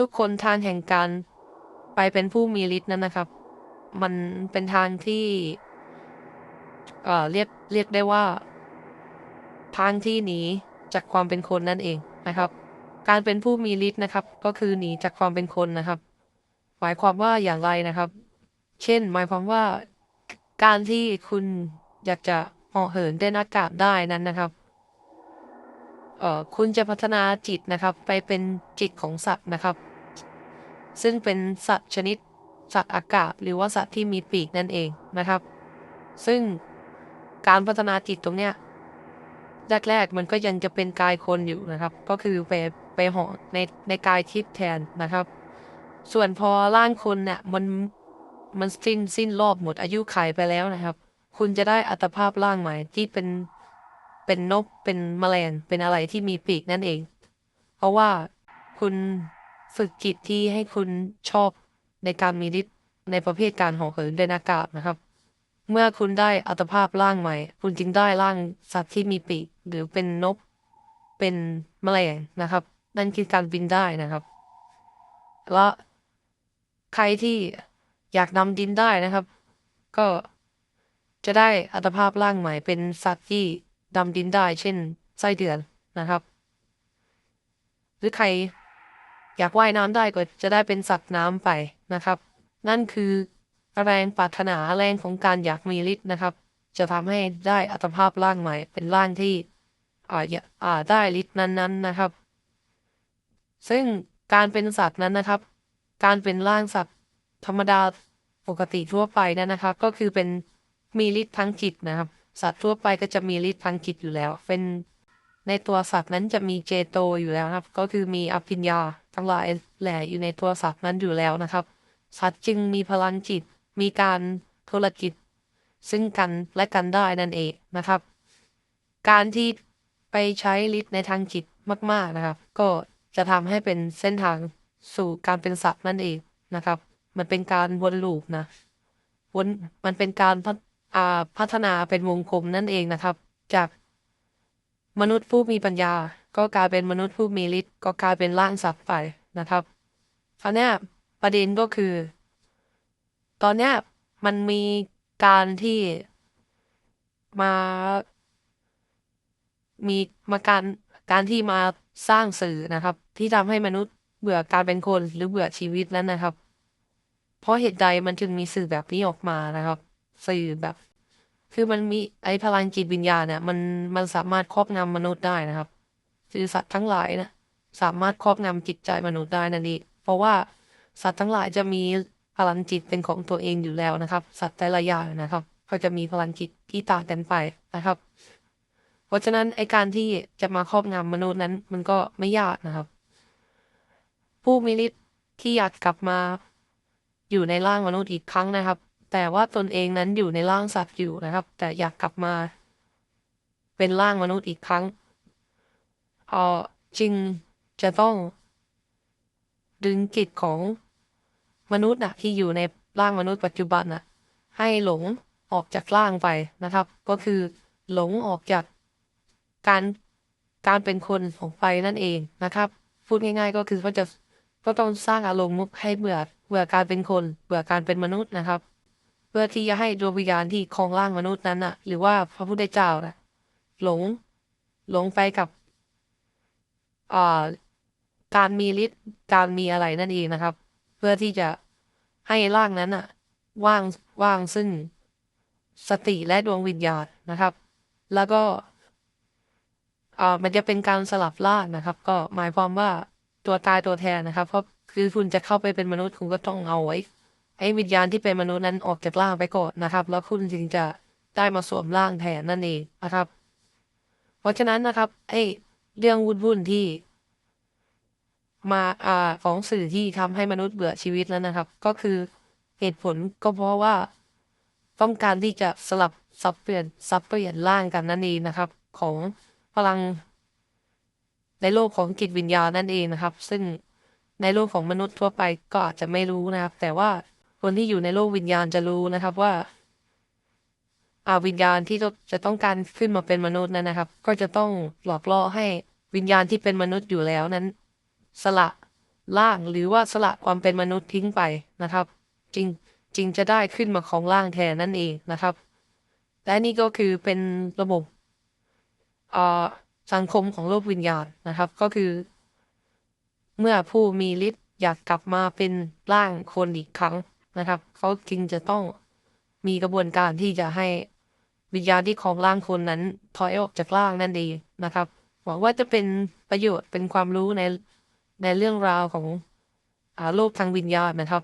ทุกคนทางแห่งการไปเป็นผู้มีฤทธิ์นั้นนะครับ มันเป็นทางที่เอ่อเรียกเรียกได้ว่า ทางที่หนีจากความเป็นคนนั่นเองนะครับ การเป็นผู้มีฤทธิ์นะครับ ก็คือหนีจากความเป็นคนนะครับ หมายความว่าอย่างไรนะครับ เช่น หมายความว่า การที่คุณอยากจะเหาะเหินเดินอากาศได้นั้นนะครับเอ่อคุณจะพัฒนาจิตนะครับ ไปเป็นจิตของสัตว์นะครับ ซึ่งเป็นสัตว์ชนิดสัตว์อากาศ หรือว่าสัตว์ที่มีปีกนั่นเองนะครับ ซึ่งการพัฒนาจิตตรงเนี้ยแรกๆมันก็ยังจะเป็นกายคนอยู่นะครับ ก็คือไปไปเหาะในในกายทิพย์แทนนะครับ ส่วนพอร่างคนเนี่ยมันมันสิ้นสิ้นรอบหมดอายุขัยไปแล้วนะครับ คุณจะได้อัตภาพร่างใหม่ที่เป็นเป็นนกเป็นแมลงเป็นอะไรที่มีปีกนั่นเอง เพราะว่าคุณ ฝึกจิตที่ให้คุณชอบในการมีฤทธิ์ในประเภทการหาะเหินเดนอากาศนะครับ เมื่อคุณได้อัตภาพร่างใหม่ คุณจึงได้ร่างสัตว์ที่มีปีกหรือเป็นนก เป็นแมลงนะครับ นั่นคือการบินได้นะครับ และใครที่อยากนำดินได้นะครับ ก็จะได้อัตภาพร่างใหม่เป็นสัตว์ที่ดำดินได้ เช่นไส้เดือนนะครับ หรือใคร อยากว่ายน้ำได้ก็จะได้เป็นสัตว์น้ำไปนะครับ นั่นคือแรงปรารถนาแรงของการอยากมีฤทธิ์นะครับ จะทำให้ได้อัตภาพร่างใหม่ เป็นร่างที่อ่าอ่าได้ฤทธิ์นั้นๆนะครับ ซึ่งการเป็นสัตว์นั้นนะครับ การเป็นร่างสัตว์ ธรรมดาปกติทั่วไปนั่นนะครับ ก็คือเป็นมีฤทธิ์ทางจิตนะครับ สัตว์ทั่วไปก็จะมีฤทธิ์ทางจิตอยู่แล้ว เป็นในตัวสัตว์นั้นจะมีเจโตอยู่แล้วครับ ก็คือมีอภิญญา ทั้งหลายแหล่อยู่ในตัวสัตว์นั้นอยู่แล้วนะครับ สัตว์จึงมีพลังจิต มีการโทรจิตซึ่งกันและกันได้นั่นเองนะครับ การที่ไปใช้ฤทธิ์ในทางจิตมาก ๆนะครับ ก็จะทำให้เป็นเส้นทางสู่การเป็นสัตว์นั่นเองนะครับ มันเป็นการวนลูปนะวนมันเป็นการพัฒพัฒนาเป็นวงกลมนั่นเองนะครับ จากมนุษย์ผู้มีปัญญา ก็กลายเป็นมนุษย์ผู้มีฤทธิ์ก็กลายเป็นร่างสัตว์ไป นะครับคราวนี้ประเด็นก็คือ ตอนเนี้ยมันมีการที่มามีมาการการที่มาสร้างสื่อนะครับ ที่ทำให้มนุษย์เบื่อการเป็นคนหรือเบื่อชีวิตนั้นนะครับ เพราะเหตุใดมันจึงมีสื่อแบบนี้ออกมานะครับ สื่อแบบ คือมันมีไอ้พลังจิตวิญญาณเนี่ยมันมันสามารถครอบงำมนุษย์ได้นะครับคือสัตว์ทั้งหลายนะ สามารถครอบงำจิตใจมนุษย์ได้นั่นเองเพราะว่าสัตว์ทั้งหลายจะมีพลังจิตเป็นของตัวเองอยู่แล้วนะครับ สัตว์แต่ละอย่างนะครับ เขาจะมีพลังจิตที่ต่างกันไปนะครับ เพราะฉะนั้นไอการที่จะมาครอบงำมนุษย์นั้น มันก็ไม่ยากนะครับ ผู้มีฤทธิ์ที่อยากกลับมาอยู่ในร่างมนุษย์อีกครั้งนะครับ แต่ว่าตนเองนั้นอยู่ในร่างสัตว์อยู่นะครับ แต่อยากกลับมาเป็นร่างมนุษย์อีกครั้งเออจึง จะต้องดึงจิตของมนุษย์นะที่อยู่ในร่างมนุษย์ปัจจุบันนะให้หลงออกจากร่างไปนะครับ ก็คือหลงออกจากการการเป็นคนของไฟนั่นเองนะครับ พูดง่ายๆ ก็คือเขาจะก็ต้องสร้างอารมณ์มุกให้เบื่อเบื่อการเป็นคนเบื่อการเป็นมนุษย์นะครับ เพื่อที่จะให้ดวงวิญญาณที่ครองร่างมนุษย์นั้นน่ะ หรือว่าพระพุทธเจ้านะหลงหลงไปกับอ่า การมีฤทธิ์การมีอะไรนั่นเองนะครับ เพื่อที่จะให้ร่างนั้นอะว่างว่างซึ่งสติและดวงวิญญาณนะครับ แล้วก็อ่ามันจะเป็นการสลับร่างนะครับ ก็หมายความว่าตัวตายตัวแทนนะครับเพราะคือคุณจะเข้าไปเป็นมนุษย์คุณก็ต้องเอาไว้ให้วิญญาณที่เป็นมนุษย์นั้นออกจากร่างไปก่อนนะครับ แล้วคุณจึงจะได้มาสวมร่างแทนนั่นเองนะครับ เพราะฉะนั้นนะครับไอ้เรื่องวุ่นๆที่ มาอ่าของสื่อที่ทำให้มนุษย์เบื่อชีวิตแล้วนะครับ ก็คือเหตุผลก็เพราะว่าต้องการที่จะสลับสับเปลี่ยนสับเปลี่ยนร่างกันนั่นเองนะครับ ของพลัง ในโลกของจิตวิญญาณนั่นเองนะครับ ซึ่งในโลกของมนุษย์ทั่วไปก็อาจจะไม่รู้นะครับ แต่ว่าคนที่อยู่ในโลกวิญญาณจะรู้นะครับว่าอาวิญญาณที่จะต้องการขึ้นมาเป็นมนุษย์นั้นนะครับ ก็จะต้องหลอกล่อให้วิญญาณที่เป็นมนุษย์อยู่แล้วนั้น สละร่างหรือว่าสละความเป็นมนุษย์ทิ้งไปนะครับจริงจริงจะได้ขึ้นมาของร่างแทนนั่นเองนะครับ และนี่ก็คือเป็นระบบอ่อสังคมของโลกวิญญาณนะครับ ก็คือ เมื่อผู้มีฤทธิ์อยากกลับมาเป็นร่างคนอีกครั้งนะครับ เขาจึงจะต้องมีกระบวนการที่จะให้วิญญาณที่ของร่างคนนั้นถอยออกจากร่างนั่นเองนะครับหวังว่าจะเป็นประโยชน์เป็นความรู้ใน ในเรื่องราวของอาโลกทางวิญญาณนะครับ